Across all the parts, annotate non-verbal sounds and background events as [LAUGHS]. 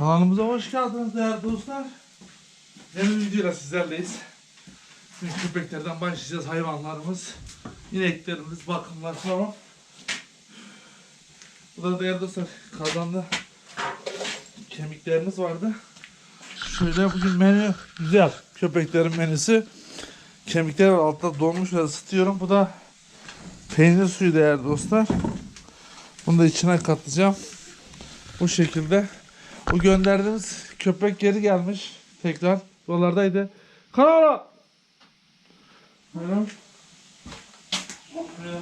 Kanalımıza hoş geldiniz değerli dostlar. Yeni bir videoyla sizlerleyiz. Şimdi köpeklerden başlayacağız. Hayvanlarımız, ineklerimiz, bakımlar falan. Burada değerli dostlar kazanda kemiklerimiz vardı. Şöyle bugün menü güzel. Köpeklerin menüsü. Kemikler altta donmuş ve ısıtıyorum. Bu da peynir suyu değerli dostlar. Bunu da içine katacağım. Bu şekilde. Bu gönderdiğimiz köpek geri gelmiş. Tekrar buralardaydı. Kanala! Böyle. Böyle.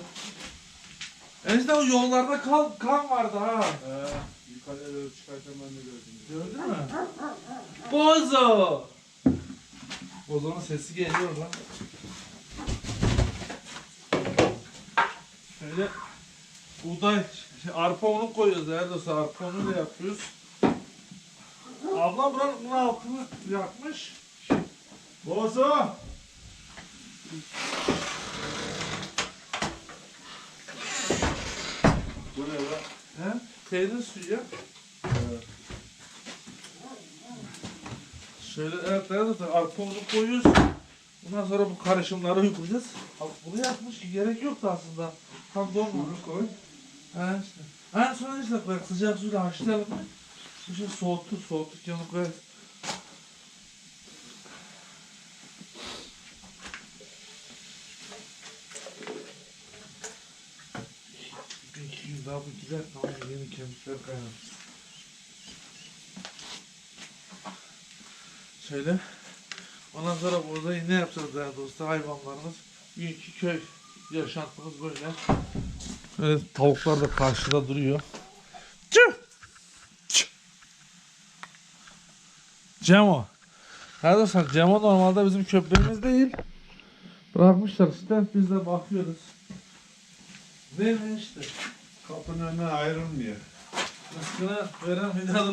Enişte o yollarda kan, kan vardı ha. Ee, yukarıya doğru çıkarken ben de gördüm. Gördün mü? Bozo! Bozo'nun sesi geliyor lan. Şöyle buğday, şey, arpa unu koyuyoruz dostlar. Arpa unu da yapıyoruz. Abla buranın bunun altını yakmış. Bozo! Bu ne lan? He? Peynir suyu ya. Şöyle evet değerli dostlar arpa unu koyuyoruz. Bundan sonra bu karışımları uygulayacağız. Bak bunu yapmış ki gerek yoktu aslında. Tam donmamış. Koy. Ha işte. En son işte koyak sıcak suyla haşlayalım şey soğuttu, koyarız. Bir iki gün daha bu gider tamam yeni kemikler kaynatırız. Şöyle. Ondan sonra burada ne yapacağız değerli dostlar hayvanlarımız. Bugünkü köy yaşantımız böyle. Böyle tavuklar da karşıda duruyor. Cemo. Arkadaşlar Cemo normalde bizim köpeğimiz değil. Bırakmışlar işte biz de bakıyoruz. Değil mi işte? Kapının önüne ayrılmıyor. Rızkını veren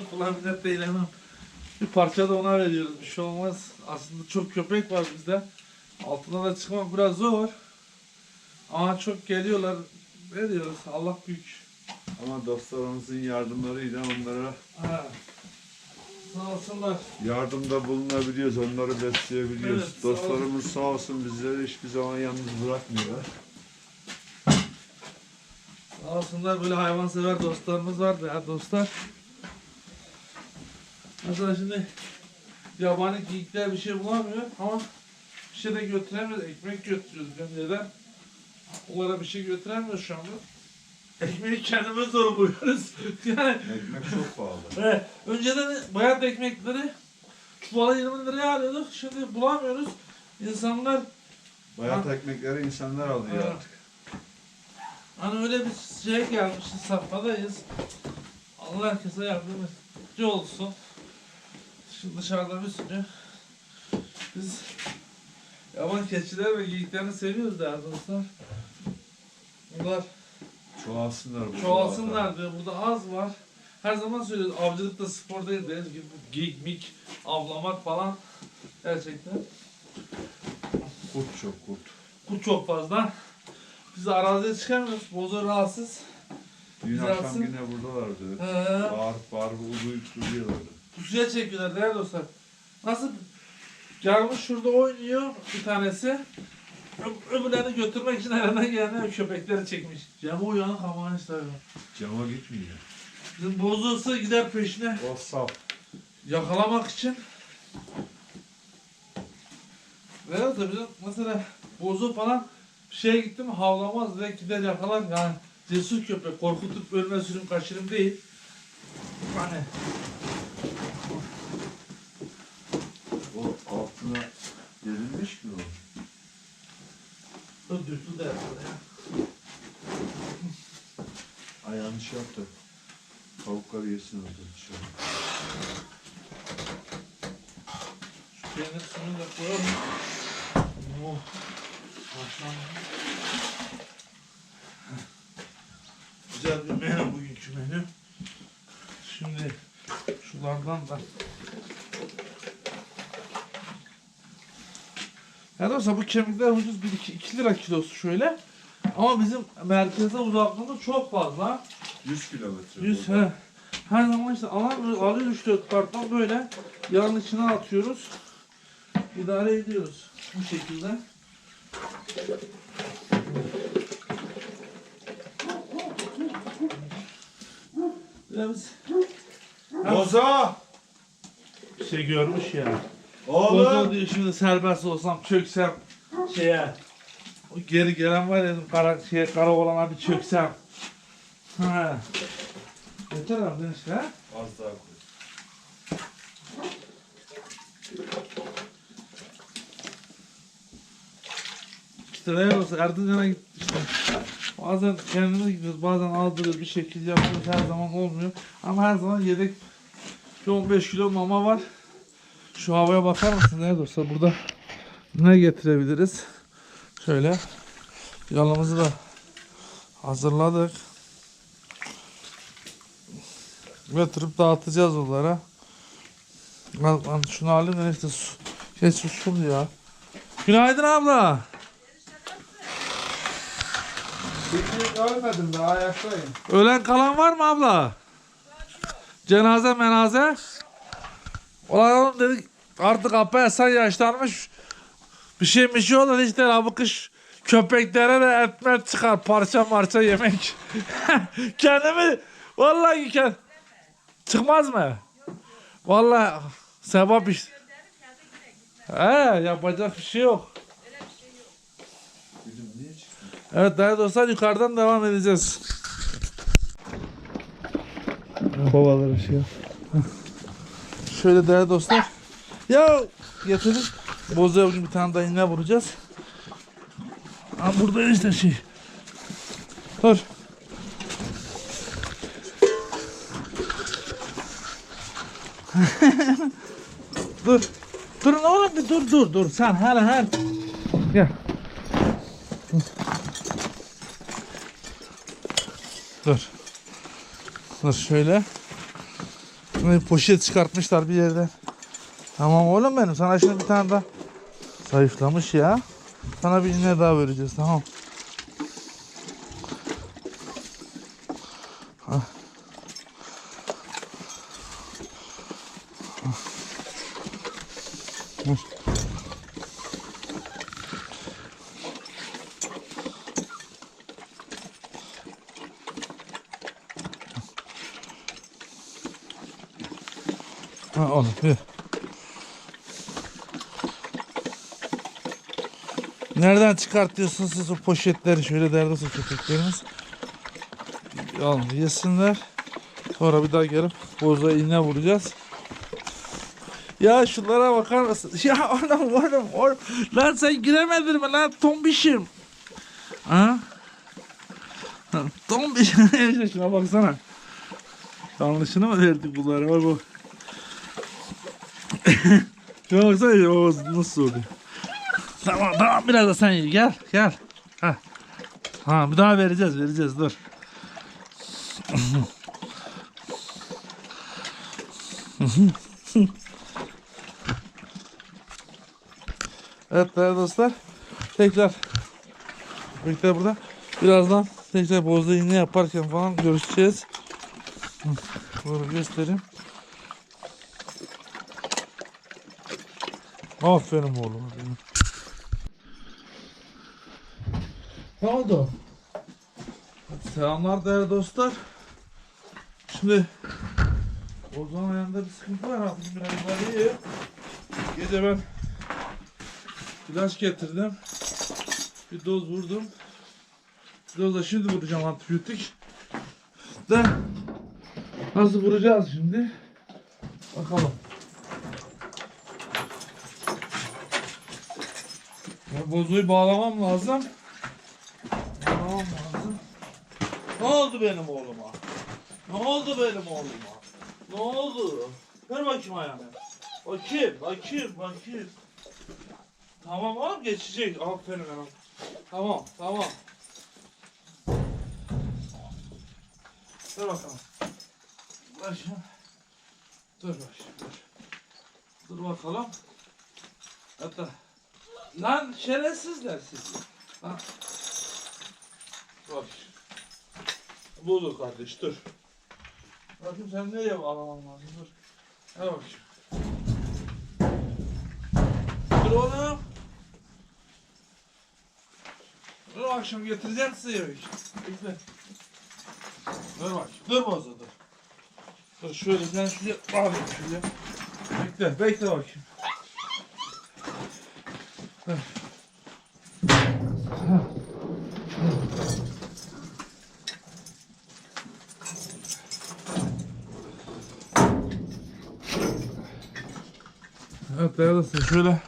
kula minnet değilemem. Bir parça da ona veriyoruz. Bir şey olmaz. Aslında çok köpek var bizde. Altına da çıkmak biraz zor. Ama çok geliyorlar. Veriyoruz. Allah büyük. Ama dostlarımızın yardımlarıyla onlara Ha. Sağ olsunlar. yardımda bulunabiliyoruz, onları besleyebiliyoruz. Evet, sağ Dostlarımız sağ olsun bizleri hiçbir zaman yalnız bırakmıyorlar. Sağ olsunlar böyle hayvansever dostlarımız var ya dostlar. Mesela şimdi yabani geyikler bir şey bulamıyor ama bir şey de götüremiyoruz. Ekmek götürüyoruz gönderden. Onlara bir şey götüremiyoruz şu anda. Ekmeği kendimiz zor buluyoruz. [LAUGHS] yani Ekmek çok pahalı. Evet. Önceden bayat ekmekleri çuvala 20 liraya alıyorduk. Şimdi bulamıyoruz. İnsanlar Bayat ekmekleri insanlar alıyor Evet. artık. hani öyle bir şey gelmiş safhadayız. Allah herkese yardımcı olsun. Şimdi dışarıda bir sürü biz yaban keçiler ve geyiklerini seviyoruz değerli dostlar. Bunlar Çoğalsınlar bu çoğalsınlar diyor. Burada az var. Her zaman söylüyoruz avcılıkta spor değil deriz gibi geyik mik avlamak falan gerçekten. Kurt çok kurt. Bu çok fazla. Biz araziye çıkamıyoruz. Bozo rahatsız. Dün Güzelsin. akşam yine buradalardı. Ee, Bağırıp bağırıp uluyup duruyorlardı. pusuya çekiyorlar değerli dostlar. Nasıl? Gelmiş şurada oynuyor bir tanesi. Öbürlerini götürmek için elinden gelen köpekleri çekmiş. Cem uyanık ama işte. Cama gitmiyor. Bozuğusu gider peşine O saf. yakalamak için. Veyahut da bizim mesela bozu falan bir şeye gitti mi havlamaz ve gider yakalar yani cesur köpek korkutup ölme sürüm kaçırım değil. Hani O altına gerilmiş mi o? Öldürdü de yapar ya. Ayağını şey yap da tavuklar yesin orada dışarı. Şu peynir suyunu da koyalım. Oh. Maşallah. Güzel bir menü bugünkü menü. Şimdi şulardan da Ya dostlar bu kemikler ucuz 1 2, 2 lira kilosu şöyle. Ama bizim merkeze uzaklığımız çok fazla. 100 kilometre. 100 buradan. he. Her zaman işte alan alıyor 3-4 karton böyle yağın içine atıyoruz. İdare ediyoruz bu şekilde. Biraz Boza! şey görmüş ya. Oğlum! diyor şimdi serbest olsam çöksem şeye. O geri gelen var ya dedim, kara, şeye, kara olana bir çöksem. Ha. Yeter abi işte ha. Az daha koy. İşte ne olsa Erdoğan'a gittik işte. Bazen kendimiz gidiyoruz, bazen aldırıyoruz, bir şekilde yapıyoruz. Her zaman olmuyor. Ama her zaman yedek bir 15 kilo mama var. Şu havaya bakar mısın? Nerede olsa burada ne getirebiliriz? Şöyle yanımızı da hazırladık. Götürüp dağıtacağız onlara. Lan, şunu alayım da işte su. Şey sussun ya. Günaydın abla. Peki ölmedim daha ayaktayım. Ölen kalan var mı abla? Cenaze menaze. Ulan dedik artık apa Hasan yaşlanmış. Bir şey bir şey olur işte la bu kış köpeklere de etmet çıkar parça marça yemek. [LAUGHS] Kendimi vallahi kend... çıkmaz mı? Vallahi sevap iş. He yapacak bir şey yok. Evet değerli dostlar yukarıdan devam edeceğiz. Babaları şey. Şöyle değerli dostlar. Ya. Bozuya bugün bir tane daha iğne vuracağız. Ha burada işte şey. Dur. [LAUGHS] dur. Dur ne oğlum bir dur dur dur. Sen hele hele. Gel. Dur. Dur şöyle. Şimdi poşet çıkartmışlar bir yerden. Tamam oğlum benim. Sana şimdi bir tane daha. Zayıflamış ya. Sana bir iğne daha vereceğiz tamam. Hah. Dur. Ha onu. Nereden çıkartıyorsunuz siz o poşetleri şöyle derdesi köpeklerimiz? Al yesinler. Sonra bir daha gelip boza iğne vuracağız. Ya şunlara bakar mısın? [LAUGHS] Ya oğlum oğlum oğlum. Lan sen giremedin mi lan tombişim? Ha? [LAUGHS] Tombişim. [LAUGHS] Şuna baksana. Yanlışını mı verdik bunlara? Bak bak. [LAUGHS] Şuna baksana ya, o nasıl oluyor? Tamam tamam biraz da sen ye gel gel. Ha. Ha bir daha vereceğiz vereceğiz dur. evet değerli dostlar. Tekrar birlikte burada. Birazdan tekrar bozda iğne yaparken falan görüşeceğiz. Böyle göstereyim. Aferin oğlum. Ne oldu? Selamlar değerli dostlar. Şimdi Ozan ayağında bir sıkıntı var abi. Biraz daha. Gece ben ilaç getirdim. Bir doz vurdum. Bir doz da şimdi vuracağım antibiyotik. De nasıl vuracağız şimdi? Bakalım. Bozuyu bağlamam lazım. Bağlamam lazım. Ne oldu benim oğluma? Ne oldu benim oğluma? Ne oldu? Ver bakayım ayağını. Bakayım, bakayım, bakayım. Tamam oğlum geçecek. Aferin hanım. Tamam, tamam. Dur bakalım. Şimdi. Dur bak şimdi, dur. Dur bakalım. Hatta. Lan şerefsizler siz. Lan. Bak. Budur kardeş dur. Bakayım sen ne yap alamam lazım dur. Hadi bakayım. Dur oğlum. Dur akşam getireceğim size yemek. Bekle. Dur bak. Dur boza dur. Dur şöyle sen şuraya bakayım şuraya. Bekle bekle bakayım. Evet dostlar şöyle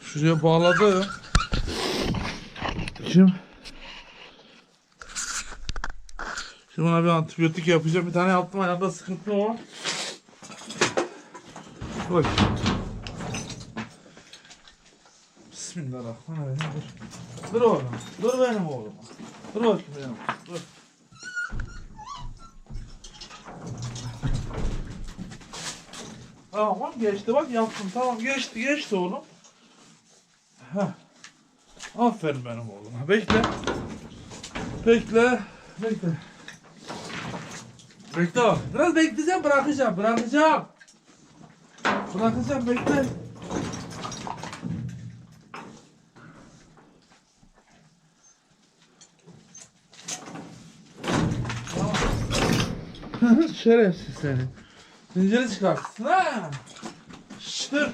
şuraya bağladım. Şimdi Şimdi buna bir antibiyotik yapacağım. Bir tane yaptım ayağımda sıkıntı var. Bak. Bismillahirrahmanirrahim. Dur. Dur oğlum. Dur benim oğlum. Dur bakayım benim. Dur. Tamam geçti bak yaptım. Tamam geçti geçti oğlum. Heh. Aferin benim oğluma. Bekle. Bekle. Bekle. Bekle. Biraz bekleyeceğim bırakacağım. Bırakacağım. Bırakacağım bekle. Tamam. Şerefsiz seni. Zinciri çıkartsın ha. Dur.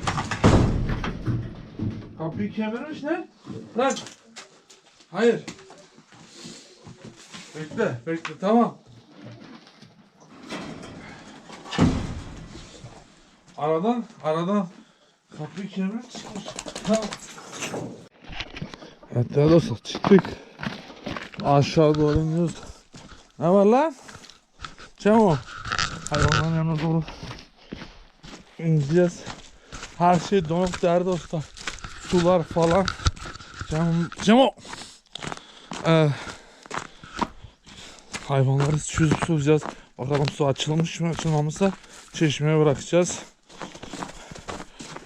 Kapıyı kemirmiş lan. Bırak. Hayır. Bekle, bekle tamam. Aradan, aradan kapıyı kemirmiş çıkmış. Tamam. Evet dostlar çıktık. Aşağı doğru iniyoruz. Ne var lan? Cemo. Hayvanların yanına doğru ineceğiz. Her şey donuk değerli dostlar. Sular falan. Cemo. Cemo. Ee, hayvanları çözüp soracağız. Bakalım su açılmış mı açılmamışsa çeşmeye bırakacağız.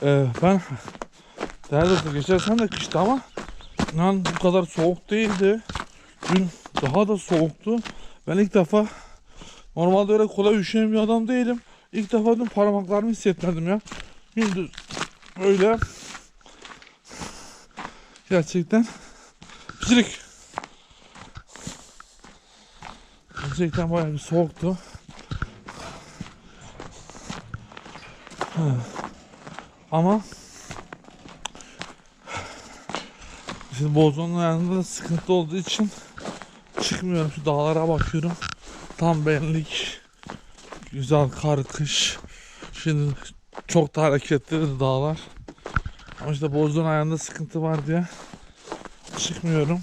Ee, ben değerli dostlar geçen sene de kıştı ama inan bu kadar soğuk değildi. Dün daha da soğuktu. Ben ilk defa normalde öyle kolay üşüyen bir adam değilim. İlk defa dün parmaklarımı hissetmedim ya. Gündüz öyle gerçekten pişirik. Gerçekten bayağı bir soğuktu. Ama Şimdi Bozon'un yanında da sıkıntı olduğu için çıkmıyorum. Şu dağlara bakıyorum. Tam benlik. Güzel kar, kış. Şimdi çok da hareketli dağlar. Ama işte Bozdoğan ayağında sıkıntı var diye çıkmıyorum.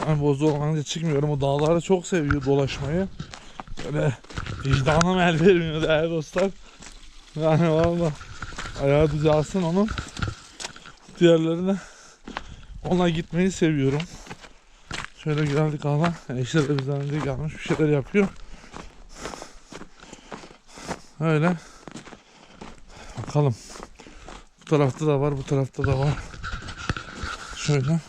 Yani Bozdoğan olunca çıkmıyorum. O dağlarda çok seviyor dolaşmayı. Böyle vicdanım el vermiyor değerli dostlar. Yani valla ayağı düzelsin onun. Diğerlerine ona gitmeyi seviyorum. Şöyle geldik hala. Eşler de bizden önce gelmiş bir şeyler yapıyor. Öyle. Bakalım. Bu tarafta da var, bu tarafta da var. Şöyle.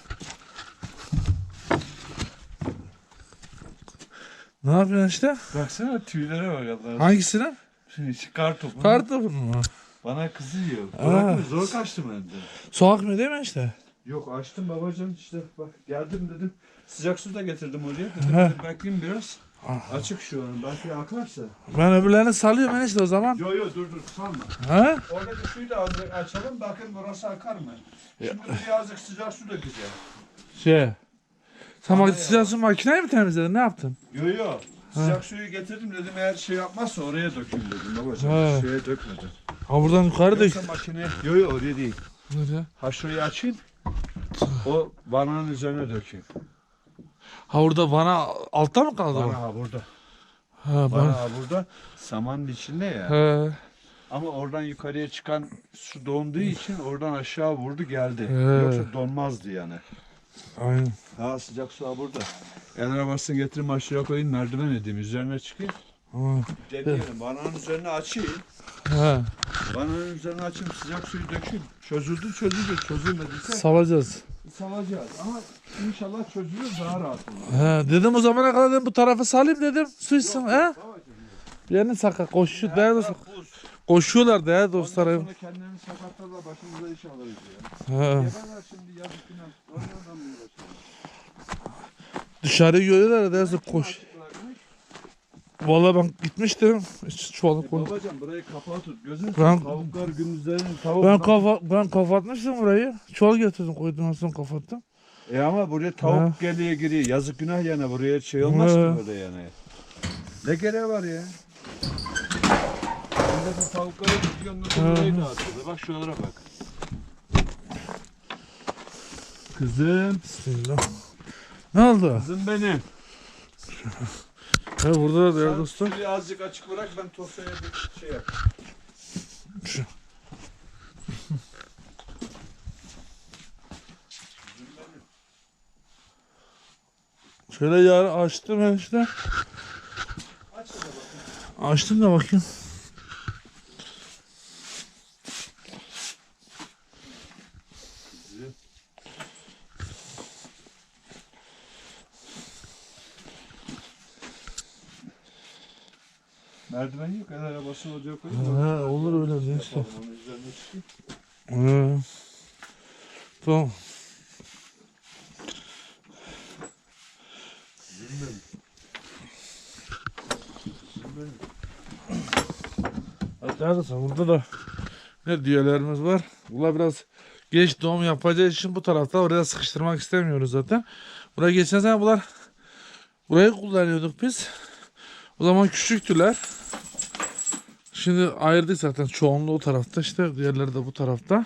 Ne yapıyorsun işte? Baksana tüylere bak Allah'ım. Hangisine? Şimdi kar topu. Kartopu mu? Bana kızıyor. Bırakma zor kaçtım ben de. Soğuk mu değil mi işte? Yok açtım babacan işte bak geldim dedim. Sıcak su da getirdim oraya. Dedim He. bir bekleyeyim biraz. Ah. Açık şu an. Belki akarsa. Ben öbürlerini salıyorum enişte o zaman. Yo yo dur dur salma. Ha? Oradaki suyu da azıcık açalım. Bakın burası akar mı? Şimdi birazcık sıcak su da güzel. Şey. Sen bak sıcak su makineyi mi temizledin? Ne yaptın? Yo yo. Sıcak suyu getirdim dedim eğer şey yapmazsa oraya dökeyim dedim babacığım. He. Şeye dökmedim. Ha buradan yukarı da Yoksa makine... Yo yo oraya değil. Nereye? Ha şurayı açayım. O bananın üzerine dökeyim. Ha burada bana altta mı kaldı Bana o? ha burada. Ha bana. ha burada. Samanın içinde ya. He. Ama oradan yukarıya çıkan su donduğu için oradan aşağı vurdu geldi. He. Yoksa donmazdı yani. Aynen. Ha sıcak su ha burada. El arabasını getireyim aşağı koyayım merdiven edeyim üzerine çıkayım. Deneyelim bananın üzerine açayım. Ha. Bananın üzerine açayım sıcak suyu dökeyim. Çözüldü çözüldü çözülmediyse Salacağız. salacağız. Ama inşallah çözülür daha rahat olur. He. Dedim o zamana kadar dedim bu tarafa salayım dedim. Su içsin. He? Babacığım Bir yerini sakat koşuyor değerli dostlar. Buz. Koşuyorlar dostlar. Ondan sonra kendilerini sakatlarlar başımıza iş alırız ya. Ha. Geberler şimdi yazık günah. Onlardan mı uğraşalım? Dışarıyı görüyorlar değerli dostlar koş. Vallahi ben gitmiştim. Hiç çuvalı E koy. Babacan burayı kapağı tut. Gözünü Ben-. Tavuklar gündüzlerin tavuk. Ben kafa ben kapatmıştım burayı. Çuval getirdim koydum en son kapattım. E ama buraya tavuk Ha. geliyor giriyor. Yazık günah yani buraya şey olmaz ki Ha. böyle yani. Ne gereği var ya? Millete tavukları tutuyor ondan sonra Ha. burayı dağıtıyor. Bak şuralara bak. Kızım. Bismillah. Ne oldu? Kızım benim. Ha, burada da değerli dostlar. suyu azıcık açık bırak ben tosaya bir şey yap. Şu. Şöyle yarı açtım ben işte. Aç da. Açtım da bakayım. Merdiven yok. El arabası olacak. Ha, olur öyle de işte. Tamam. Neredesin? Burada da ne düğelerimiz var. Bunlar biraz geç doğum yapacağı için bu tarafta oraya sıkıştırmak istemiyoruz zaten. Buraya geçen sene bunlar burayı kullanıyorduk biz. O zaman küçüktüler. Şimdi ayırdık zaten çoğunluğu o tarafta işte diğerleri de bu tarafta.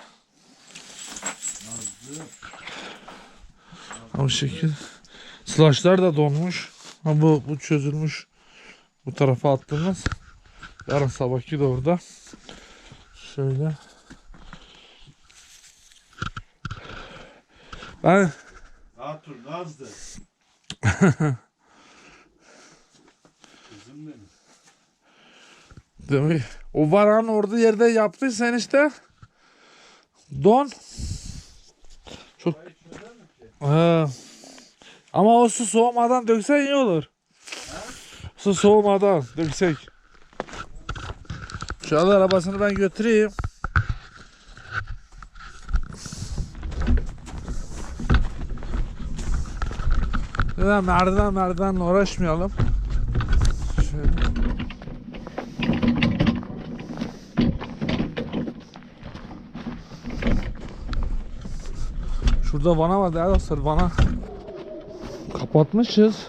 O şekil. Slashlar da donmuş. Ha, bu, bu çözülmüş. Bu tarafa attığımız. Yarın sabahki de orada. Şöyle. Ben Rahat dur Nazlı. [LAUGHS] Kızım benim. Demek o varan orada yerde yaptıysan işte don. Çok? Ha. Ama o su soğumadan döksen iyi olur. Su soğumadan döksek. Şu an arabasını ben götüreyim. Ya merdiven merdivenle uğraşmayalım. Şurada vana var değerli dostlar vana kapatmışız.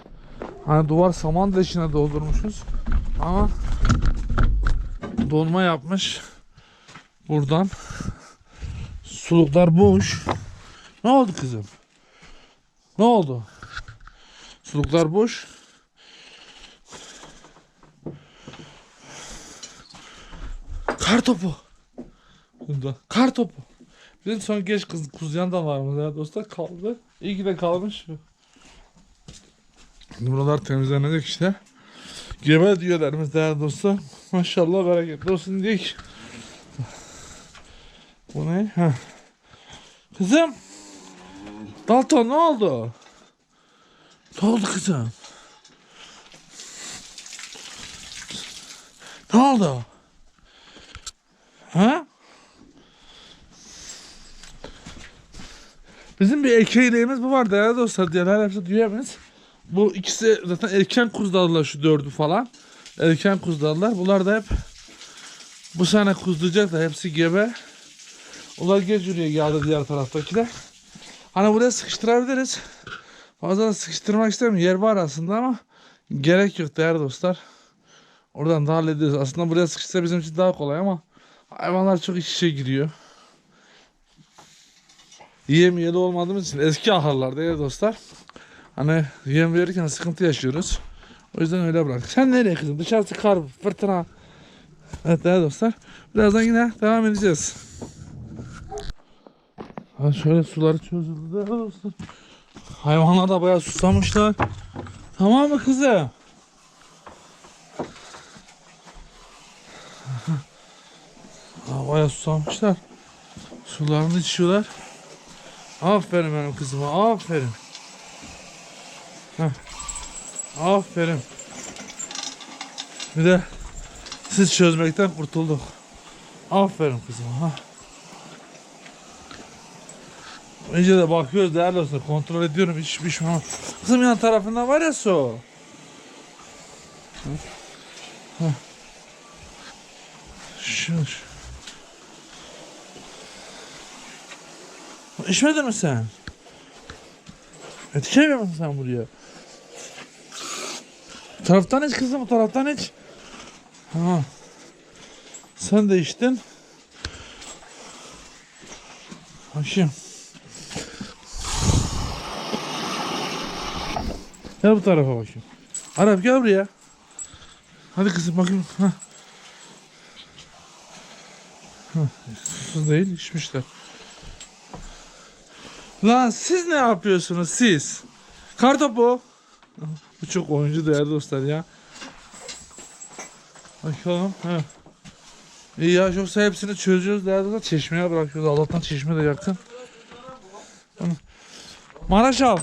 Hani duvar saman da doldurmuşuz. Ama donma yapmış. Buradan suluklar boş. Ne oldu kızım? Ne oldu? Suluklar boş. Kar topu. Kar topu. Bizim son geç kız kuzuyan da varmış ya dostlar kaldı. İyi ki de kalmış. Buralar temizlenecek işte. Gebe diyorlarımız değerli dostlar. Maşallah bereketli olsun diyek. Bu ne? Heh. Kızım. Dalton ne oldu? Ne oldu kızım? Ne oldu? Ha? Bizim bir erkeğiliğimiz bu var değerli dostlar. Diğerler hepsi düğemiz. Bu ikisi zaten erken kuzladılar şu dördü falan. Erken kuzladılar. Bunlar da hep bu sene kuzlayacak da hepsi gebe. Onlar geç yürüye geldi diğer taraftakiler. Hani buraya sıkıştırabiliriz. Fazla da sıkıştırmak istemiyorum. Yer var aslında ama gerek yok değerli dostlar. Oradan da hallederiz. Aslında buraya sıkıştırsa bizim için daha kolay ama hayvanlar çok iç içe giriyor. Yem yeri olmadığımız için eski ahırlar değerli dostlar. Hani yem verirken sıkıntı yaşıyoruz. O yüzden öyle bırak. Sen nereye kızım? Dışarısı kar, fırtına. Evet değerli dostlar. Birazdan yine devam edeceğiz. Ha şöyle suları çözüldü değerli dostlar. Hayvanlar da bayağı susamışlar. Tamam mı kızım? Ha, bayağı susamışlar. Sularını içiyorlar. Aferin benim kızıma, aferin. Heh. Aferin. Bir de Siz çözmekten kurtulduk. Aferin kızım. Ha. Önce de bakıyoruz değerli olsun. Kontrol ediyorum. Hiç bir şey. Kızım yan tarafında var ya su. Şu, şu. İçmedin mi sen? Yetişemiyor musun sen buraya? Bu taraftan iç kızım, taraftan iç. Ha. Sen de içtin. Bakayım. Gel bu tarafa bakayım. Arap gel buraya. Hadi kızım bakayım. Ha. Ha. Değil içmişler. Lan siz ne yapıyorsunuz siz? Kartopu. Bu çok oyuncu değerli dostlar ya. Bakalım. Ha. İyi ya yoksa hepsini çözüyoruz değerli dostlar. Çeşmeye bırakıyoruz. Allah'tan çeşme de yakın. Hı. Maraş al.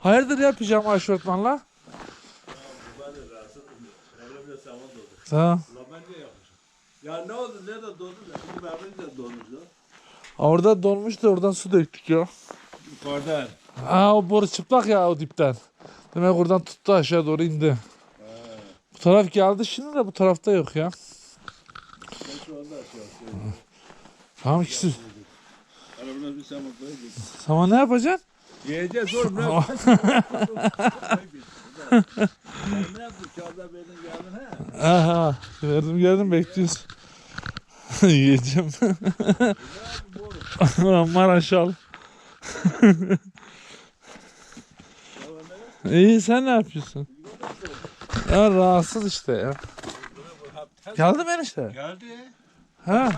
Hayırdır ya pijama eşortmanla? Tamam. Ya ne oldu? Nerede dondu da? Bizim evde de donmuş lan. Orada donmuştu oradan su döktük ya. Yukarıda. Aa o boru çıplak ya o dipten. Demek oradan tuttu aşağı doğru indi. Bu taraf geldi şimdi de bu tarafta yok ya. Tamam ikisi. Arabada bir samak var. Sama ne yapacaksın? Yiyeceğiz oğlum. Ne [LAUGHS] yapacaksın? [LAUGHS] ne yaptın? Kağıda verdin geldin ha? Aha verdim geldim bekliyoruz. [LAUGHS] Yiyeceğim. [LAUGHS] Ulan Maraş al. [LAUGHS] İyi sen ne yapıyorsun? Ya rahatsız işte ya. Geldi mi enişte? Geldi. Ha,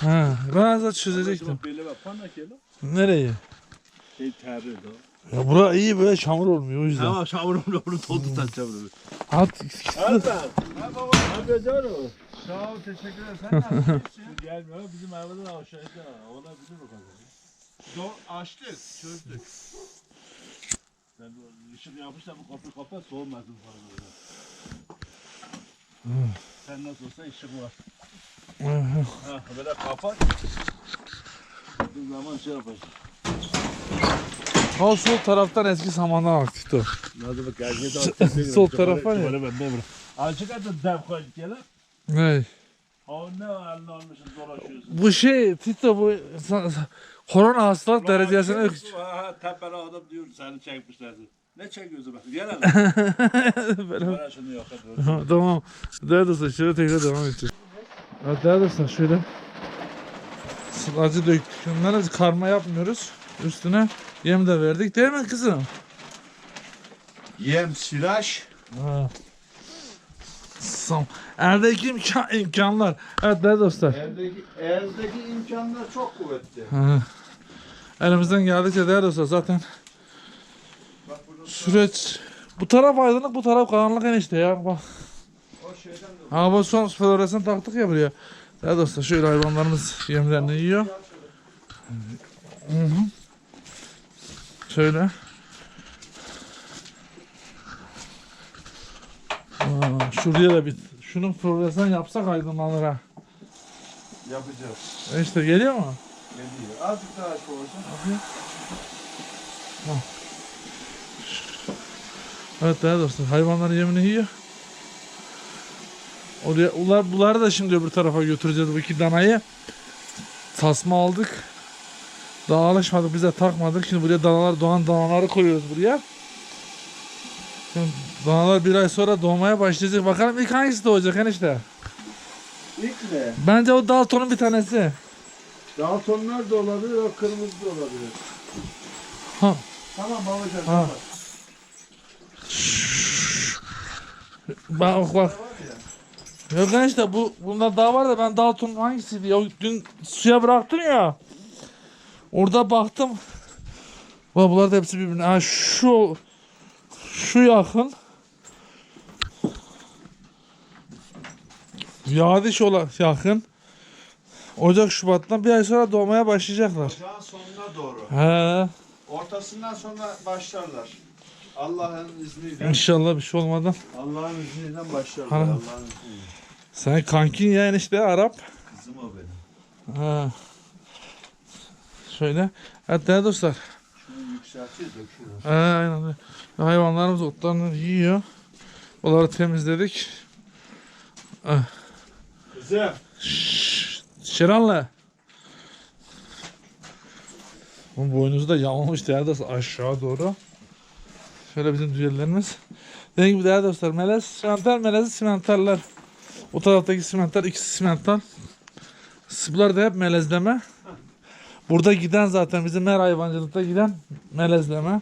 ha. Ben daha çözecektim. Nereyi? Şey. Ya bura iyi böyle çamur olmuyor o yüzden. Tamam çavurum onu doldu sen çavurum. At, Hasan. Ha baba. Hadi canım. Sağ ol teşekkür ederim. Sen yapıyorsun? [LAUGHS] Gelmiyor. Bizim evden aşağıda. Ona bilir o kadar. Do açtık. Çözdük. Sen bu ışık yapmışlar bu kapıyı kapat soğumasın falan böyle. Sen nasıl olsa ışık var. Ha böyle kapat. Bir zaman şey yapacağız. o sol taraftan eski samandan aktık o. Hadi bak gel S- [LAUGHS] sol taraf var ya. Ben de bırak. Azıcık da dev koyduk gel. Ne? Ha ne halini almışsın dolaşıyorsun. Bu şey Tito bu sa- sa- korona hastalık derecesine Ha tepeli adam diyor seni çekmişlerdi. Ne çekiyorsun bak gel [LAUGHS] abi. Böyle- Bana şunu yok tamam. Değerli dostlar şöyle tekrar devam edeceğiz. Evet değerli dostlar şöyle sılacı döktük. Bunları karma yapmıyoruz. Üstüne yem de verdik değil mi kızım? Yem silaj. Ha. Sam. Eldeki imkan, imkanlar. Evet değerli dostlar. Eldeki, eldeki imkanlar çok kuvvetli. Ha. Elimizden geldikçe değerli dostlar zaten Bak süreç bu taraf aydınlık bu taraf karanlık enişte ya bak. Ha bu son floresan taktık ya buraya. Değerli dostlar şöyle hayvanlarımız yemlerini yiyor. Hı hı. Şöyle. Aa, şuraya da bir şunun floresan yapsak aydınlanır ha. yapacağız. İşte geliyor mu? Geliyor. Azıcık daha aç olsun. Evet değerli dostlar hayvanların yemini yiyor. Oraya, ular, bunları da şimdi öbür tarafa götüreceğiz bu iki danayı. Tasma aldık. Daha alışmadık bize takmadık. Şimdi buraya danalar doğan danaları koyuyoruz buraya. Şimdi danalar bir ay sonra doğmaya başlayacak. Bakalım ilk hangisi doğacak enişte? İlk ne? Bence o Dalton'un bir tanesi. Daltonlar da olabilir, o kırmızı da olabilir. Ha. Tamam babacığım. Ha. tamam. Bak bak. Yok enişte bu bunlar daha var da ben Dalton hangisiydi ya dün suya bıraktım ya. Orada baktım. Bak bunlar da hepsi birbirine. Ha şu şu yakın. Yadiş olan yakın. Ocak Şubat'tan bir ay sonra doğmaya başlayacaklar. Ocağın sonuna doğru. He. Ortasından sonra başlarlar. Allah'ın izniyle. İnşallah bir şey olmadan. Allah'ın izniyle başlarlar. Hanım. Allah'ın izniyle. Sen kankin ya enişte Arap. Kızım o benim. Ha. Şöyle. Evet değerli dostlar. Şunu yükseltiyor döküyor. Ha, aynen. Hayvanlarımız otlarını yiyor. Onları temizledik. Kızım. Şşş, Şiranlı. Bu boynuzu da yamamış değerli dostlar aşağı doğru. Şöyle bizim düğerlerimiz. Dediğim gibi değerli dostlar melez, simental, melezi simentallar. O taraftaki simental ikisi simental. Bunlar da hep melezleme. Burada giden zaten bizim her hayvancılıkta giden melezleme.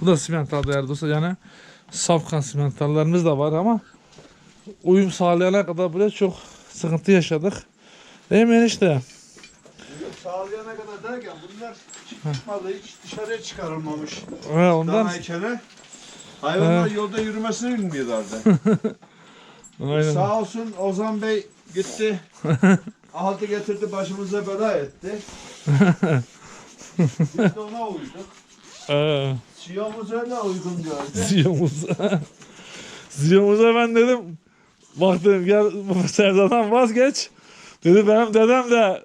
Bu da simental değerli dostlar. Yani safkan simentallarımız da var ama uyum sağlayana kadar buraya çok sıkıntı yaşadık. Değil mi enişte? Sağlayana kadar derken bunlar çıkmadı hiç dışarıya çıkarılmamış. Ha, ondan Danayken Hayvanlar yolda yürümesini bilmiyorlardı. [LAUGHS] aynen. Sağ olsun Ozan Bey gitti. [LAUGHS] Aldı getirdi başımıza bela etti. [LAUGHS] Biz de ona uyduk. Ee, Siyahımız öyle uygun gördü. Ziyomuz'a. Ziyomuz'a ben dedim bak dedim gel [LAUGHS] Serdar'dan vazgeç. Dedi benim dedem de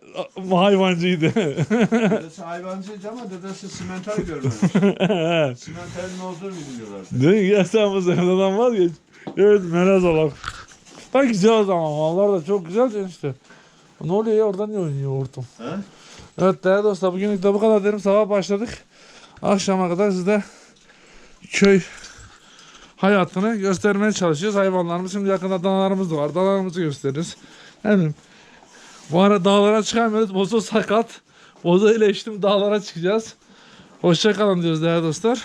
hayvancıydı. Dedesi hayvancıydı ama dedesi simental görmemiş. [LAUGHS] Simentalin ne olduğunu bilmiyorlardı. Dedim gel sen bu Serdar'dan vazgeç. Evet melez olak. Bak güzel o zaman mallar da çok güzel işte. Ne oluyor ya oradan niye oynuyor hortum? Evet değerli dostlar bugünlük de bu kadar derim. Sabah başladık. Akşama kadar size köy hayatını göstermeye çalışıyoruz. Hayvanlarımız şimdi yakında danalarımız da var. Danalarımızı gösteririz. Yani bu ara dağlara çıkamıyoruz. Bozo sakat. Bozo ile dağlara çıkacağız. Hoşça kalın diyoruz değerli dostlar.